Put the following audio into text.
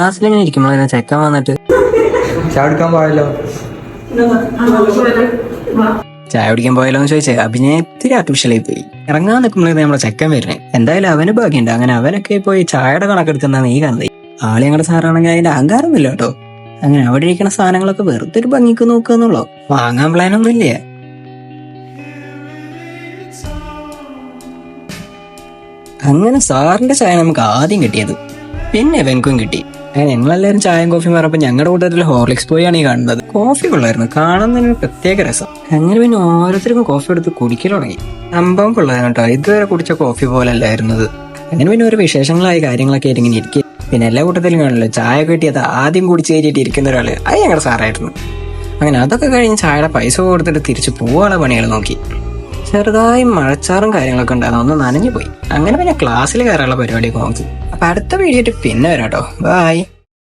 ക്ലാസ്സിലിങ്ങനെ ഇരിക്കുമ്പോൾ ചെക്കൻ വന്നിട്ട്. കുടിക്കാൻ പോയല്ലോ ചായ കുടിക്കാൻ പോയാലോ എന്ന് ചോദിച്ചേ. അഭിനയത്തിരി ആർട്ടിഫിഷ്യലായി പോയി. ഇറങ്ങാൻ നിൽക്കുമ്പോഴേ നമ്മളെ ചെക്കൻ വരുന്നത് എന്തായാലും അവന് ഭാഗ്യമുണ്ട് അങ്ങനെ അവനൊക്കെ പോയി ചായയുടെ കണക്കെടുക്കുന്ന നീ കണ്ടേ? ആളെ ഞങ്ങളുടെ സാറാണെങ്കിൽ അതിന്റെ അഹങ്കാരമൊന്നുമില്ല കേട്ടോ. അങ്ങനെ അവിടെ ഇരിക്കുന്ന സാധനങ്ങളൊക്കെ വെറുതെ ഒരു ഭംഗിക്ക് നോക്കുക എന്നുള്ളൂ? വാങ്ങാൻ പ്ലാനൊന്നും ഇല്ലേ. അങ്ങനെ സാറിന്റെ ചായ നമുക്ക് ആദ്യം കിട്ടിയത് പിന്നെ ഇവൻക്കും കിട്ടി. അങ്ങനെ ഞങ്ങളെല്ലാവരും ചായയും കോഫിയും പറഞ്ഞപ്പോൾ ഞങ്ങളുടെ കൂട്ടത്തിൽ ഹോർലിക്സ് പോയാണ് ഈ കാണുന്നത്. കോഫി കൊള്ളായിരുന്നു. കാണുന്നതിന് പ്രത്യേക രസം. അങ്ങനെ പിന്നെ ഓരോരുത്തർക്കും കോഫി എടുത്ത് കുടിക്കൽ തുടങ്ങി. സംഭവം കൊള്ളായിരുന്നു കേട്ടോ ഇതുവരെ കുടിച്ച കോഫി പോലെ അല്ലായിരുന്നത് അങ്ങനെ പിന്നെ ഒരു വിശേഷങ്ങളായ കാര്യങ്ങളൊക്കെ ആയിട്ട് ഇങ്ങനെ ഇരിക്കും. പിന്നെ എല്ലാ കൂട്ടത്തിലും കാണില്ല ചായ കിട്ടിയത് ആദ്യം കുടിച്ച് കയറ്റിയിട്ട് ഇരിക്കുന്ന ഒരാൾ. അത് ഞങ്ങളുടെ സാറായിരുന്നു. അങ്ങനെ അതൊക്കെ കഴിഞ്ഞ് ചായയുടെ പൈസ കൊടുത്തിട്ട് തിരിച്ച് പോവാനുള്ള പണികൾ നോക്കി. ചെറുതായി മഴച്ചാറും കാര്യങ്ങളൊക്കെ ഉണ്ടായിരുന്നു. ഒന്ന് നനഞ്ഞു പോയി. അങ്ങനെ പിന്നെ ക്ലാസ്സിൽ കയറാനുള്ള പരിപാടിയൊക്കെ നോക്കി. അപ്പൊ അടുത്ത വീഡിയോ പിന്നെ വരാം കേട്ടോ ബൈ